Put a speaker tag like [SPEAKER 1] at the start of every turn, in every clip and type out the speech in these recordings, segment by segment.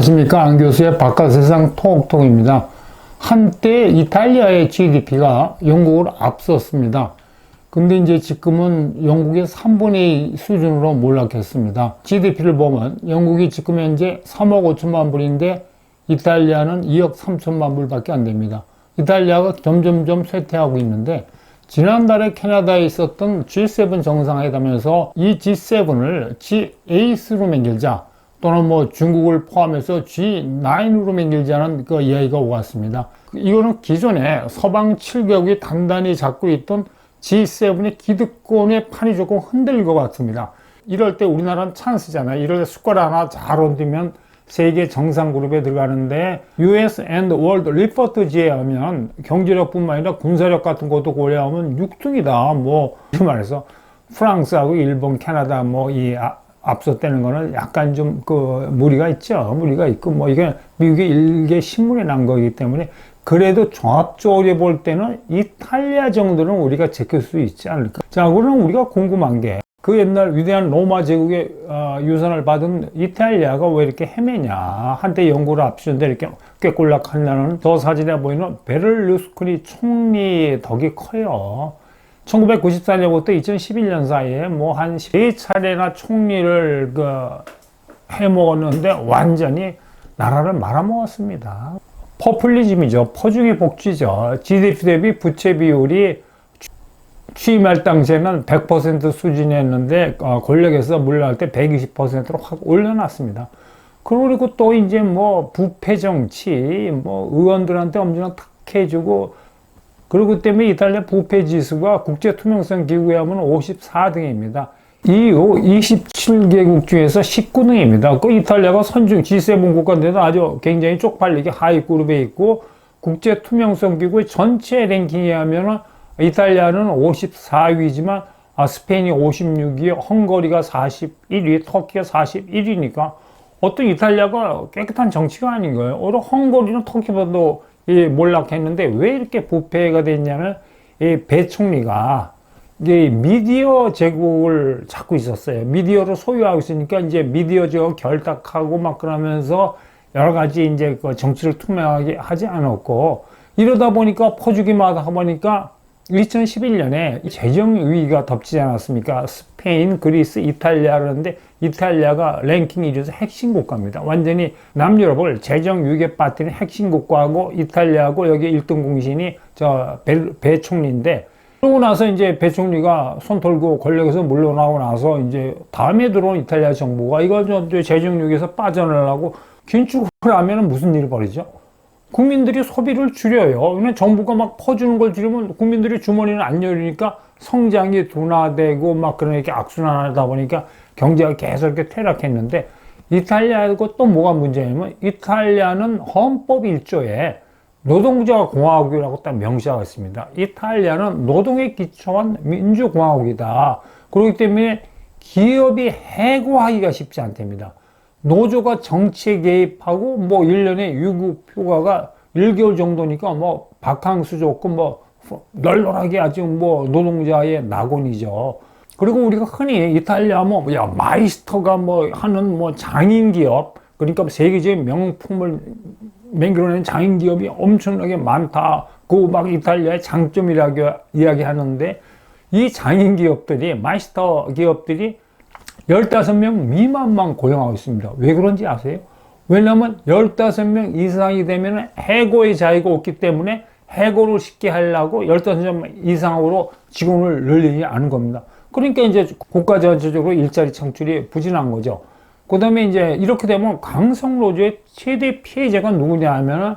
[SPEAKER 1] 안녕하십니까. 안 교수의 바깥세상 톡톡입니다. 한때 이탈리아의 GDP가 영국을 앞섰습니다. 근데 이제 지금은 영국의 3분의 2 수준으로 몰락했습니다. GDP를 보면 영국이 지금 현재 3억 5천만 불인데 이탈리아는 2억 3천만 불밖에 안 됩니다. 이탈리아가 점점점 쇠퇴하고 있는데 지난달에 캐나다에 있었던 G7 정상회담에서 이 G7을 G8로 만들자 또는 뭐 중국을 포함해서 G9으로 만들자는 그 이야기가 오갔습니다. 이거는 기존에 서방 7개국이 단단히 잡고 있던 G7의 기득권의 판이 조금 흔들릴 것 같습니다. 이럴 때 우리나라는 찬스잖아요. 이럴 때 숟가락 하나 잘 얹으면 세계 정상 그룹에 들어가는데 US and World Report지에 하면 경제력뿐만 아니라 군사력 같은 것도 고려하면 6등이다. 뭐 말해서 프랑스하고 일본, 캐나다 뭐이 아, 앞섰다는 거는 약간 좀 그 무리가 있죠. 무리가 있고 뭐 이게 미국의 일개 신문에 난 거기 때문에 그래도 종합적으로 볼 때는 이탈리아 정도는 우리가 지킬 수 있지 않을까. 자, 그러면 우리가 궁금한 게 그 옛날 위대한 로마 제국의 어, 유산을 받은 이탈리아가 왜 이렇게 헤매냐. 한때 영국을 앞서는데 이렇게 꾀꼴락하냐는 저 사진에 보이는 베를루스코니 총리의 덕이 커요. 1994년부터 2011년 사이에 뭐한 3차례나 총리를 그 해먹었는데 완전히 나라를 말아먹었습니다. 퍼플리즘이죠. 퍼주기 복지죠. GDP 대비 부채 비율이 취임할 당시에는 100% 수준이었는데 어, 권력에서 물러날 때 120%로 확 올려놨습니다. 그리고 또 이제 뭐 부패 정치, 뭐 의원들한테 엄청 탁해주고 그리고 때문에 이탈리아 부패 지수가 국제 투명성 기구에 하면 54등입니다. 이후 27개국 중에서 19등입니다. 그 이탈리아가 선중 G7 국가인데도 아주 굉장히 쪽팔리게 하위 그룹에 있고 국제 투명성 기구의 전체 랭킹에 하면은 이탈리아는 54위지만 아, 스페인이 56위, 헝가리가 41위, 터키가 41위니까 어떤 이탈리아가 깨끗한 정치가 아닌 거예요. 오히려 헝가리는 터키보다도 이 몰락했는데 왜 이렇게 부패가 됐냐면 이 배 총리가 이게 미디어 제국을 잡고 있었어요. 미디어를 소유하고 있으니까 이제 미디어 제국 결탁하고 막 그러면서 여러 가지 이제 그 정치를 투명하게 하지 않았고 이러다 보니까 퍼주기만 하다 보니까 2011년에 재정 위기가 덮치지 않았습니까? 스페인, 그리스, 이탈리아 그러는데 이탈리아가 랭킹 1위에서 핵심 국가입니다. 완전히 남유럽을 재정 위기에 빠뜨린 핵심 국가하고 이탈리아하고 여기 1등 공신이 저 배, 총리인데 그러고 나서 이제 배 총리가 손 털고 권력에서 물러나고 나서 이제 다음에 들어온 이탈리아 정부가 이거 저 재정 위기에서 빠져나가고 긴축을 하면 무슨 일이 벌이죠? 국민들이 소비를 줄여요. 그냥 정부가 막 퍼주는 걸 줄이면 국민들이 주머니는 안 열리니까 성장이 둔화되고 막 그러니까 악순환하다 보니까 경제가 계속 이렇게 퇴락했는데 이탈리아고 또 뭐가 문제냐면 이탈리아는 헌법 1조에 노동자 공화국이라고 딱 명시하고 있습니다. 이탈리아는 노동에 기초한 민주공화국이다. 그렇기 때문에 기업이 해고하기가 쉽지 않답니다. 노조가 정치에 개입하고 뭐 1년에 유급 휴가가 1개월 정도니까 뭐 바캉스 좋고 뭐 널널하게 아주 뭐 노동자의 낙원이죠. 그리고 우리가 흔히 이탈리아 뭐, 야, 마이스터가 뭐 하는 뭐 장인 기업, 그러니까 세계적인 명품을 맹글어낸 장인 기업이 엄청나게 많다. 그막 이탈리아의 장점이라고 이야기하는데 이 장인 기업들이, 마이스터 기업들이 15명 미만만 고용하고 있습니다. 왜 그런지 아세요? 왜냐하면 15명 이상이 되면 해고의 자유가 없기 때문에 해고를 쉽게 하려고 15명 이상으로 직원을 늘리지 않은 겁니다. 그러니까 이제 국가 전체적으로 일자리 창출이 부진한 거죠. 그 다음에 이제 이렇게 되면 강성노조의 최대 피해자가 누구냐 하면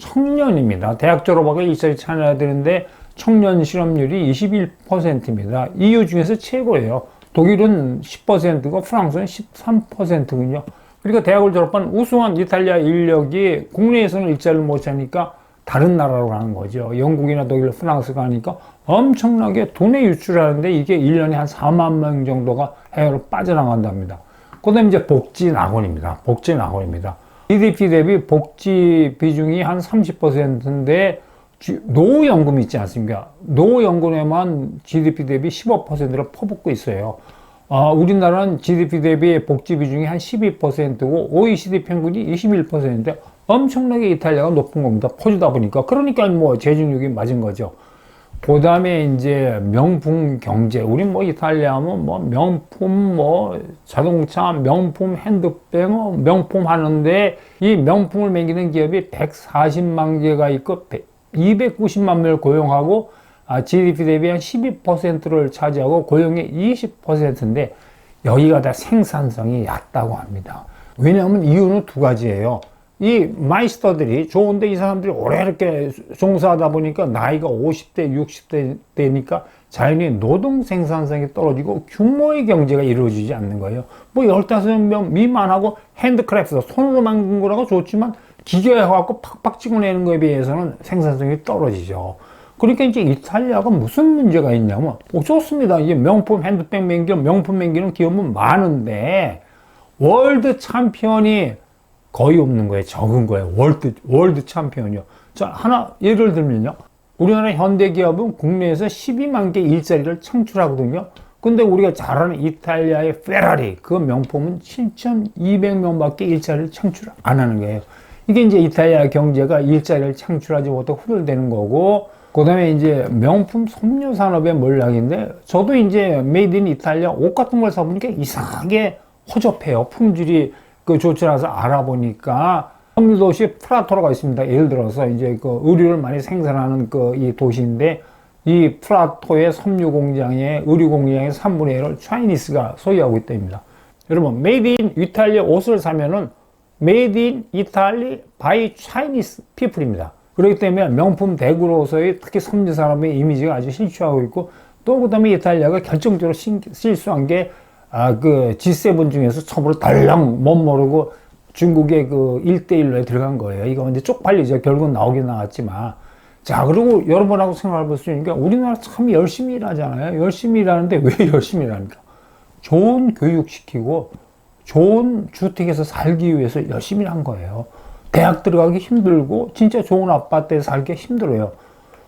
[SPEAKER 1] 청년입니다. 대학 졸업하고 일자리 찾아야 되는데 청년 실업률이 21%입니다. EU 중에서 최고예요. 독일은 10%고 프랑스는 13%군요. 그러니까 대학을 졸업한 우수한 이탈리아 인력이 국내에서는 일자리를 못 찾으니까 다른 나라로 가는 거죠. 영국이나 독일, 프랑스 가니까 엄청나게 돈에 유출하는데 이게 1년에 한 4만 명 정도가 해외로 빠져나간답니다. 그 다음에 이제 복지 낙원입니다. 복지 낙원입니다. GDP 대비 복지 비중이 한 30%인데 노후연금 있지 않습니까? 노후연금에만 GDP 대비 15%를 퍼붓고 있어요. 아, 우리나라는 GDP 대비 복지 비중이 한 12%고 OECD 평균이 21%인데 엄청나게 이탈리아가 높은 겁니다. 퍼주다 보니까. 그러니까 뭐 재정력이 맞은 거죠. 그 다음에 이제 명품 경제. 우리 뭐 이탈리아 하면 뭐 명품 뭐 자동차, 명품 핸드백, 뭐 명품 하는데 이 명품을 매기는 기업이 140만 개가 있고 290만 명을 고용하고 아, GDP 대비 한 12%를 차지하고 고용의 20%인데 여기가 다 생산성이 낮다고 합니다. 왜냐하면 이유는 두 가지예요. 이 마이스터들이 좋은데 이 사람들이 오래 이렇게 종사하다 보니까 나이가 50대, 60대 되니까 자연히 노동 생산성이 떨어지고 규모의 경제가 이루어지지 않는 거예요. 뭐 15명 미만하고 핸드크래프트, 손으로 만든 거라고 좋지만 기계해갖고 팍팍 찍어내는 거에 비해서는 생산성이 떨어지죠. 그러니까 이제 이탈리아가 무슨 문제가 있냐면, 어, 좋습니다. 이제 명품 핸드백 맨기업, 명품 맨기는 기업은 많은데, 월드 챔피언이 거의 없는 거예요. 적은 거예요. 월드, 월드 챔피언이요. 자, 하나, 예를 들면요. 우리나라 현대 기업은 국내에서 12만 개 일자리를 창출하거든요. 근데 우리가 잘 아는 이탈리아의 페라리, 그 명품은 7,200명 밖에 일자리를 창출 안 하는 거예요. 이게 이제 이탈리아 경제가 일자리를 창출하지 못하고 후들되는 거고, 그 다음에 이제 명품 섬유 산업의 몰락인데, 저도 이제 메이드 인 이탈리아 옷 같은 걸 사보니까 이상하게 허접해요. 품질이 그 좋지 않아서 알아보니까 섬유 도시 프라토라가 있습니다. 예를 들어서 이제 그 의류를 많이 생산하는 그 이 도시인데, 이 프라토의 섬유 공장의 의류 공장의 3분의 1을 차이니스가 소유하고 있답니다. 여러분, 메이드 인 이탈리아 옷을 사면은 인 이탈리 바이 차이니스 피플입니다. 그렇기 때문에 명품 대구로서의 특히 섬유 산업의 이미지가 아주 실추하고 있고 또 그다음에 이탈리아가 결정적으로 실수한 게 아, 그 G7 중에서 처음으로 달랑 못 모르고 중국의 그 1대1로에 들어간 거예요. 이거 이제 쪽팔리죠. 결국은 나오긴 나왔지만. 자, 그리고 여러분하고 생각해 볼 수 있는 게 우리나라 참 열심히 일하잖아요. 열심히 일하는데 왜 열심히 일합니까? 좋은 교육 시키고 좋은 주택에서 살기 위해서 열심히 한 거예요. 대학 들어가기 힘들고 진짜 좋은 아파트에 살기 힘들어요.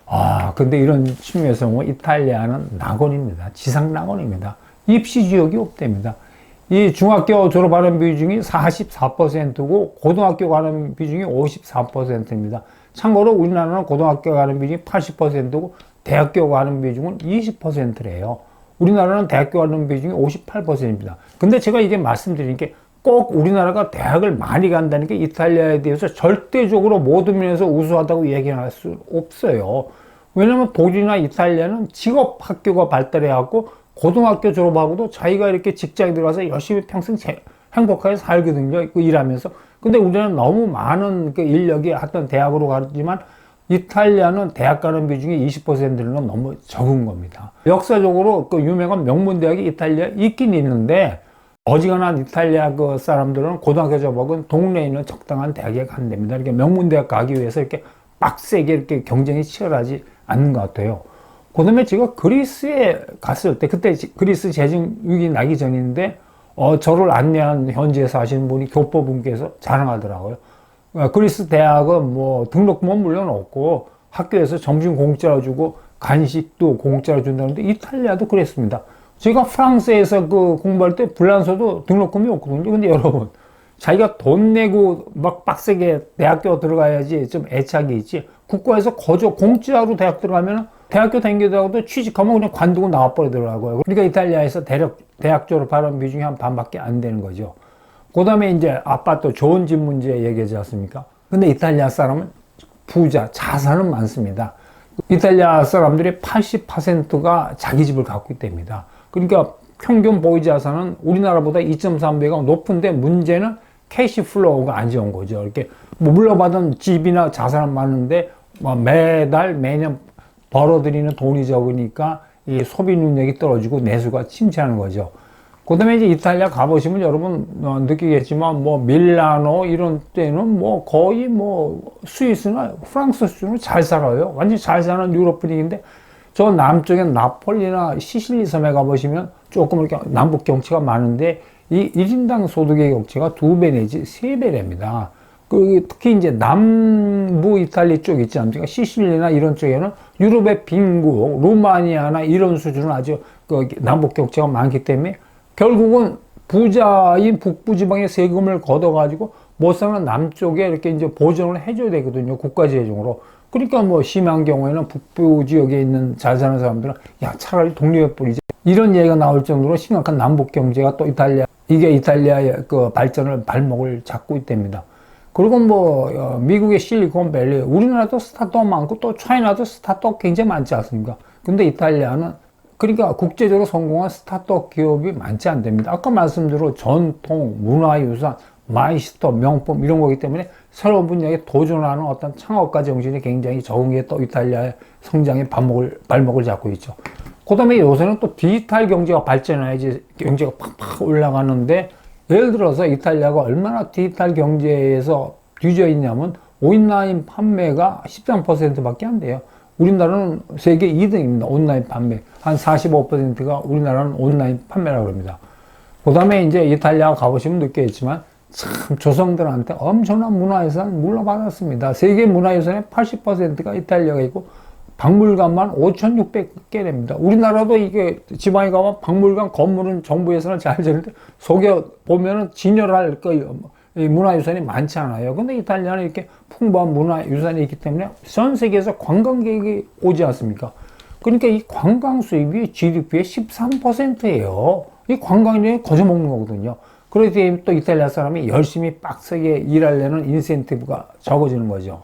[SPEAKER 1] 아, 근데 이런 측면에서 뭐 이탈리아는 낙원입니다. 지상 낙원입니다. 입시 지역이 없답니다. 이 중학교 졸업하는 비중이 44%고 고등학교 가는 비중이 54%입니다. 참고로 우리나라는 고등학교 가는 비중이 80%고 대학교 가는 비중은 20%래요. 우리나라는 대학교 가는 비중이 58%입니다. 근데 제가 이게 말씀드린 게 꼭 우리나라가 대학을 많이 간다는 게 이탈리아에 대해서 절대적으로 모든 면에서 우수하다고 얘기할 수 없어요. 왜냐면 독일이나 이탈리아는 직업 학교가 발달해 갖고 고등학교 졸업하고도 자기가 이렇게 직장에 들어가서 열심히 평생 행복하게 살거든요. 그 일하면서. 근데 우리는 너무 많은 그 인력이 하여튼 대학으로 가지만 이탈리아는 대학 가는 비중이 20%는 너무 적은 겁니다. 역사적으로 그 유명한 명문 대학이 이탈리아에 있긴 있는데 어지간한 이탈리아 그 사람들은 고등학교 졸업은 동네에 있는 적당한 대학에 간답니다. 이렇게 명문 대학 가기 위해서 이렇게 빡세게 이렇게 경쟁이 치열하지 않는 것 같아요. 그 다음에 제가 그리스에 갔을 때, 그때 그리스 재정 위기 나기 전인데, 어, 저를 안내한 현지에 사시는 분이 교포분께서 자랑하더라고요. 어, 그리스 대학은 뭐 등록금은 물론 없고 학교에서 점심 공짜로 주고 간식도 공짜로 준다는데 이탈리아도 그랬습니다. 제가 프랑스에서 그 공부할 때 불란서도 등록금이 없거든요. 근데 여러분, 자기가 돈 내고 막 빡세게 대학교 들어가야지 좀 애착이 있지. 국가에서 거저 공짜로 대학 들어가면 대학교 다니다가도 취직하면 그냥 관두고 나와버리더라고요. 그러니까 이탈리아에서 대학, 대학 졸업하는 비중이 한 반밖에 안 되는 거죠. 그 다음에 이제 아파트 좋은 집 문제 얘기하지 않습니까? 근데 이탈리아 사람은 부자, 자산은 많습니다. 이탈리아 사람들의 80%가 자기 집을 갖고 있답니다. 그러니까 평균 보유 자산은 우리나라보다 2.3배가 높은데 문제는 캐시 플로우가 안 좋은 거죠. 이렇게 뭐 물려받은 집이나 자산은 많은데 뭐 매달 매년 벌어들이는 돈이 적으니까 이 소비 능력이 떨어지고 내수가 침체하는 거죠. 그 다음에 이제 이탈리아 가보시면 여러분 어, 느끼겠지만 뭐 밀라노 이런 때는 뭐 거의 뭐 스위스나 프랑스 수준으로 잘 살아요. 완전 잘 사는 유럽 분위기인데 저 남쪽에 나폴리나 시실리 섬에 가보시면 조금 이렇게 남북 경치가 많은데 이 1인당 소득의 경치가 두 배 내지 세 배랍니다. 그 특히 이제 남부 이탈리 쪽 있지 않습니까? 시실리나 이런 쪽에는 유럽의 빈국, 루마니아나 이런 수준은 아주 그 남북 격차가 많기 때문에 결국은 부자인 북부 지방의 세금을 걷어가지고 못 사는 남쪽에 이렇게 이제 보전을 해줘야 되거든요. 국가 재정으로. 그러니까 뭐 심한 경우에는 북부 지역에 있는 잘 사는 사람들은 야 차라리 독립해 버리자 이런 얘기가 나올 정도로 심각한 남북 경제가 또 이탈리아 이게 이탈리아의 그 발전을 발목을 잡고 있답니다. 그리고 뭐 어, 미국의 실리콘밸리 우리나라도 스타트업 많고 또 차이나도 스타트업 굉장히 많지 않습니까? 근데 이탈리아는 그러니까 국제적으로 성공한 스타트업 기업이 많지 않답니다. 아까 말씀대로 전통, 문화유산, 마이스터, 명품 이런 거기 때문에 새로운 분야에 도전하는 어떤 창업가 정신이 굉장히 적은 게 또 이탈리아의 성장의 발목을, 발목을 잡고 있죠. 그 다음에 요새는 또 디지털 경제가 발전해야지 경제가 팍팍 올라가는데 예를 들어서 이탈리아가 얼마나 디지털 경제에서 뒤져 있냐면 온라인 판매가 13%밖에 안 돼요. 우리나라는 세계 2등입니다. 온라인 판매. 한 45%가 우리나라는 온라인 판매라고 합니다. 그 다음에 이제 이탈리아 가보시면 느끼겠지만 참 조성들한테 엄청난 문화유산 물러받았습니다. 세계 문화유산의 80%가 이탈리아가 있고 박물관만 5,600개 됩니다. 우리나라도 이게 지방에 가면 박물관 건물은 정부 예산을 잘 주는데 속에 보면은 진열할 그 문화유산이 많지 않아요. 근데 이탈리아는 이렇게 풍부한 문화유산이 있기 때문에 전 세계에서 관광객이 오지 않습니까? 그러니까 이 관광 수입이 GDP의 13%예요. 이 관광객이 거저 먹는 거거든요. 그렇기 때문에 또 이탈리아 사람이 열심히 빡세게 일하려는 인센티브가 적어지는 거죠.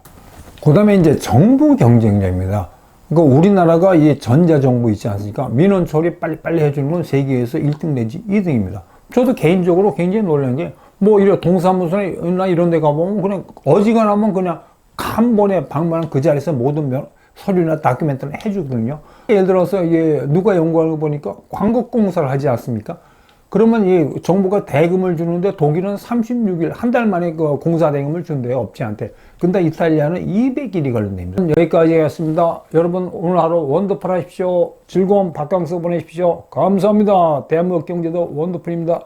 [SPEAKER 1] 그 다음에 이제 정부 경쟁력입니다. 그러니까 우리나라가 이 전자정부 있지 않습니까? 민원 처리 빨리빨리 해주는 건 세계에서 1등 내지 2등입니다. 저도 개인적으로 굉장히 놀란 게, 뭐, 이런 동사무소나 이런 데 가보면 그냥 어지간하면 그냥 한 번에 방문한 그 자리에서 모든 면, 서류나 다큐멘터를 해주거든요. 예를 들어서 이게 누가 연구하는 거 보니까 광고공사를 하지 않습니까? 그러면 이 정부가 대금을 주는데 독일은 36일, 한 달 만에 그 공사 대금을 준대요, 업체한테. 근데 이탈리아는 200일이 걸린답니다. 여기까지 하겠습니다. 여러분, 오늘 하루 원더풀 하십시오. 즐거운 바캉스 보내십시오. 감사합니다. 대한민국 경제도 원더풀입니다.